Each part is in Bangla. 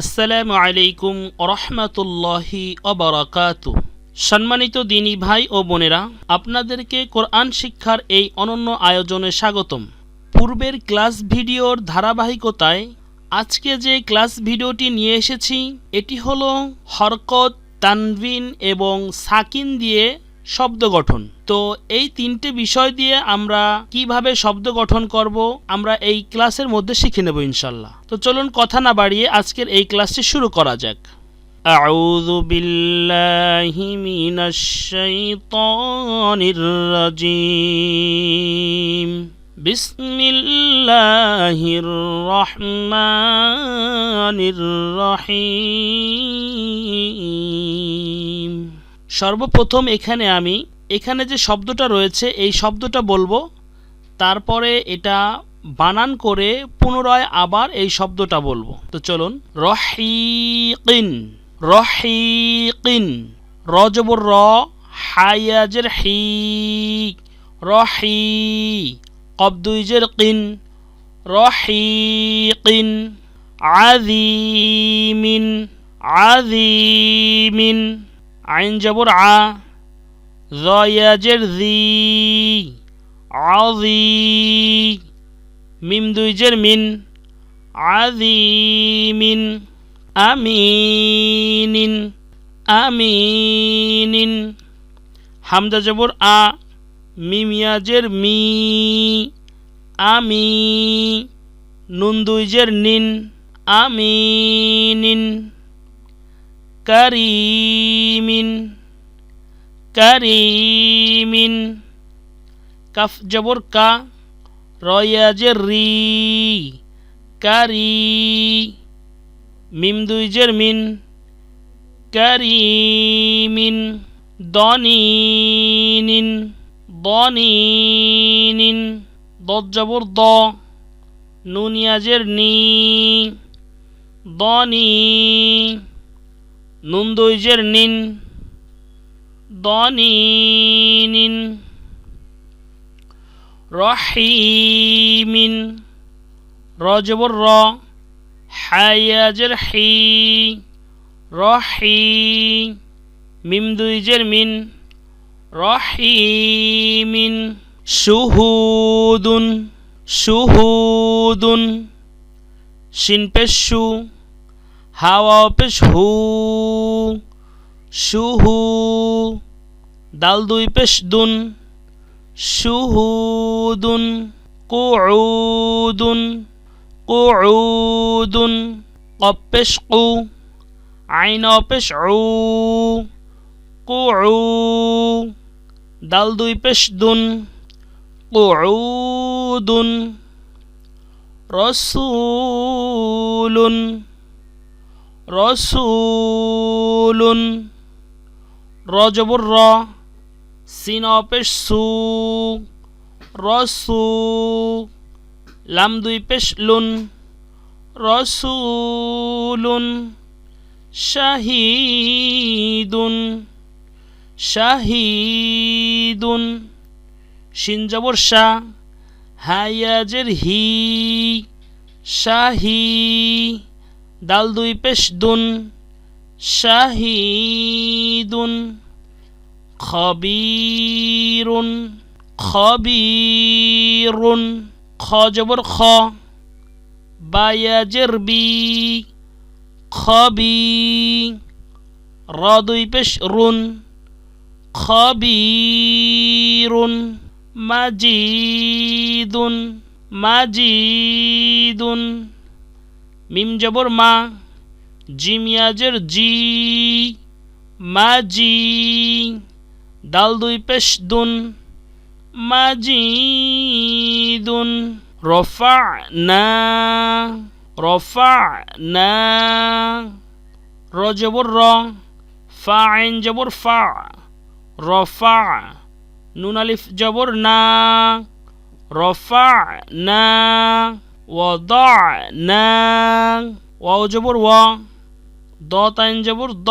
আসসালামু আলাইকুম রহমতুল্লাহি অবরাকাত সম্মানিত দিনী ভাই ও বোনেরা, আপনাদেরকে কোরআন শিক্ষার এই অনন্য আয়োজনে স্বাগতম। পূর্বের ক্লাস ভিডিওর ধারাবাহিকতায় আজকে যে ক্লাস ভিডিওটি নিয়ে এসেছি, এটি হলো হরকত, তানভিন এবং সাকিন দিয়ে শব্দ গঠন তো এই তিনটে বিষয় দিয়ে আমরা কিভাবে শব্দ গঠন করব আমরা এই ক্লাসের মধ্যে শিখে নেব ইনশাল্লাহ তো চলুন কথা না বাড়িয়ে আজকের এই ক্লাসটি শুরু করা যাক أعوذ بالله من الشيطان الرجيم بسم الله الرحمن الرحيم সর্বপ্রথম এখানে আমি, এখানে যে শব্দটা রয়েছে, এই শব্দটা বলব। তারপরে এটা বানান করে পুনরায় আবার এই শব্দটা বলব। তো চলুন, রহিকিন রহিকিন র জবর র হায়াজের হি, রহি, কবদুইজের কিন, রহিকিন, আযীমিন আযীমিন। আইন জবর আ জয়াজের জি আযী মিম দুইজের মিন আযীমিন আমিনিন আমিনিন। হামজা জবর আ মিমিয়াজের মি, আমি, নুন দুইজের নিন, আমিনিন। কারিমিন কারিমিন কাফ জবর কা রয়াজের রি কারি মিম দুইজের মিন কারিমিন দনিনিন দনিনিন দদ জবর দ নুনিয়াজের নি দনি নুন নিন দনিনিন রহিমিন, রজবর র, হায়াজের হি, রহি মিম দুইজের মিন, রহিমিন, সুহুদুন সুহুদুন শিন পেশ সু হাওয়া পেশ হু সুহু দাল দুই পেশ দুন শুহুদুন কুউদুন কুউদুন কপেশ কু আইন পেশ উ কুউ দাল দুই পেশ দুন কুউদুন রসুলুন। রসুলুন। রজবর র সিন পেশ সু রসু লাম দুই পেশ লুন রসুলুন, শাহিদুন শাহিদুন শিন জবর শাহ হায়াজের হি, শাহি। দাল দুই পেশ দুন, শাহিদুন, খবিরুন খবিরুন, খ জবর খ, বায়াজের বি, খবি, র দুই পেশ রুন, খবিরুন, মাজিদুন মাজিদুন। মিম জবর মা জিমিয়াজের জি মাজি দাল দুই পেশ দুন মাজিদুন রফা না রফা না র, ফা আইন জবর ফা, রফা নুন আলিফ জবর না, রফা না। ওয়াদানা ওয়াও জবর ওয়া দ তাইন জবর দ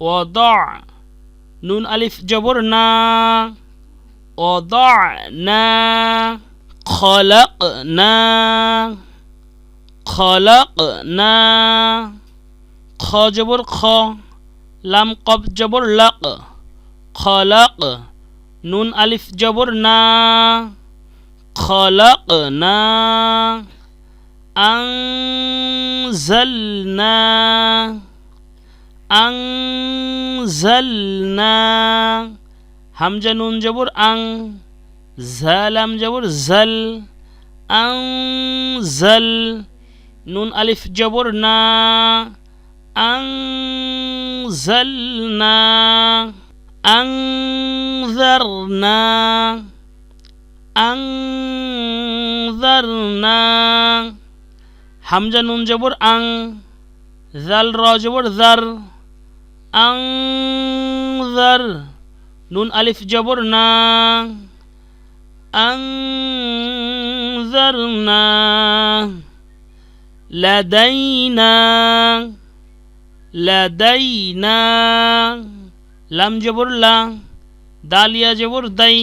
ওয়াদা নুন আলিফ জবর না ওয়াদানা খলাকনা খলাকনা খ জবর খ লাম কব জবর লাক খলাক নুন আলিফ জবর না খলাকনা أنزلنا أنزلنا হামজা নুন জবর আং জালাম জবর জাল আং জাল নুন আলিফ জবর না আং জাল না আং না আং না হামজা আং জাল র জবর জার আং জার নুন আলিফ জবর না আং জার না লাদাইনা লাদাইনা লাম জবর লা দালিয়া জবর দাই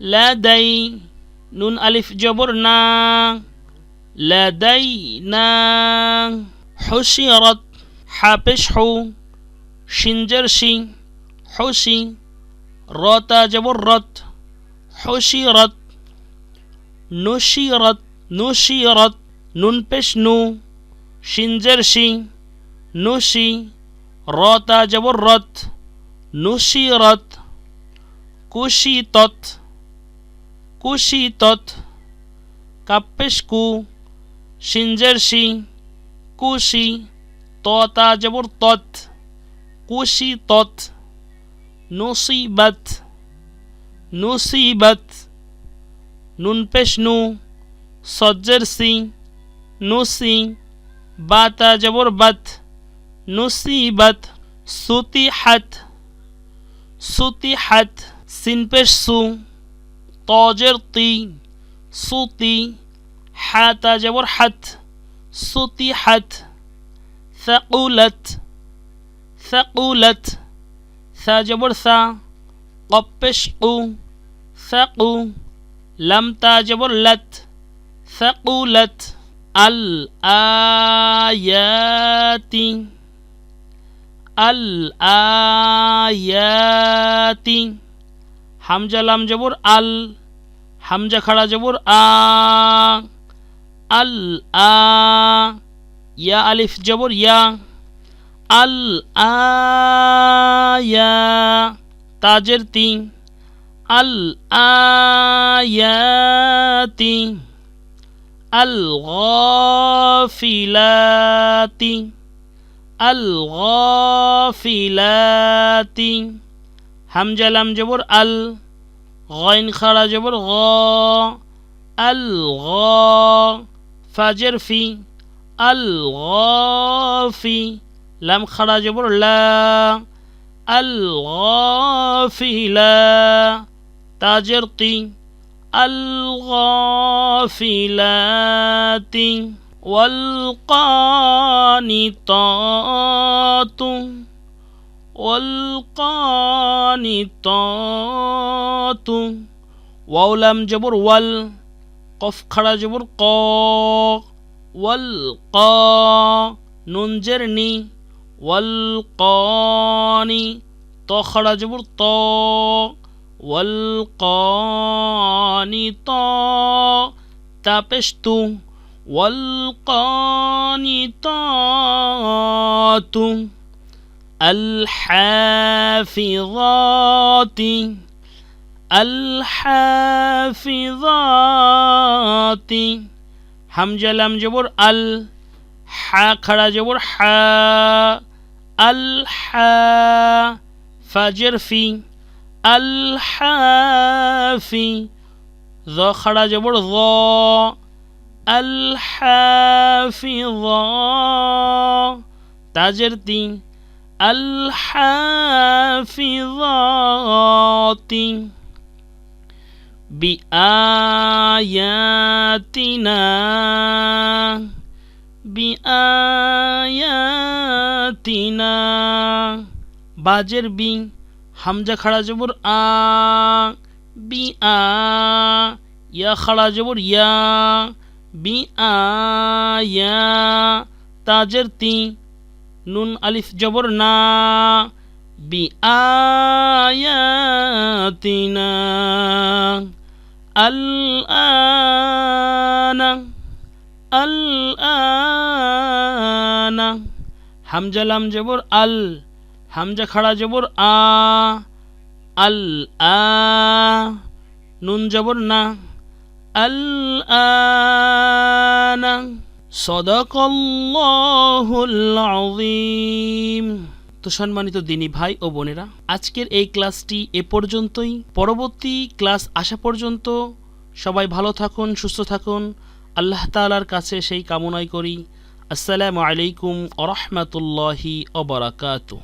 লাদাই নুন আলিফ জবর না লাদাই না হুশিয়রত হাপেশ হু সিনজার সি হুশি রতা জবর রত হুশিরত নুশিরত নুশিরত নুন পেশ নু সিনজার সি নুশি রতা জবর রত নুশিরত কুশিতত কুশিতত কাপ্পেশ কু শিনজেরশি কুশি ততা জবর তত কুশি তত নুসিবত নুসিবত নুন পেশ নু সজ্জেরসি নুসি বাতা জবর বাত নুসিবত সুতিহাত সুতিহাত সিন طاجر طي صوتي حات جبر حت صوتي حت ثقلت ثقلت ثاجبر ثا قبشقو ثقو لم تجبر لت ثقلت الآيات الآيات. হামজা লাম জবর আল, হামজা খাড়া জবর আ, আল, আ, ইয়া আলিফ জবর ইয়া, আল আয়া তাজের তি আল আয়াতি আল গফিলাতি আল গফিলাতি। হামজা লাম জবর আল গইন খাড়া জবর গ আল গ ফাজের ফি আল গফি লাম খাড়া জবর লা আল গফিলা তাজের তি আল গফিলাতি والقانطات والقانطات ওয়াও লাম জবর ওয়াল কফ খাড়া জবর ক ওয়াল ক নুন জের নি ওয়াল কনি ত খাড়া জবর ত ওয়াল কনি ত তাপেশ তু ওয়াল কনি তু الحافظات الحافظات. همجة لم جبر ال حا خرا جبر حا. الحا فجر في الحافي ذا خرا جبر ذا. الحافظات تاجر تين الحافظات بآياتنا بآياتنا বাজের বি হামজা খাড়া জবর আ বি আ ইয়া খাড়া জবর ইয়া বি আয়া তাজের তি নুন আলিফ জবর না। বি আয়াতিনা আল আনা হামজা লাম জবর আল। হামজা খাড়া জবর আ। আল আ নুন জবর না। আল আনা তো সম্মানিত দিনী ভাই ও বোনেরা, আজকের এই ক্লাসটি এ পর্যন্তই। পরবর্তী ক্লাস আসা পর্যন্ত সবাই ভালো থাকুন, সুস্থ থাকুন। আল্লাহ তালার কাছে সেই কামনাই করি। আসসালামু আলাইকুম আরহামতুল্লাহি অবরাকাতু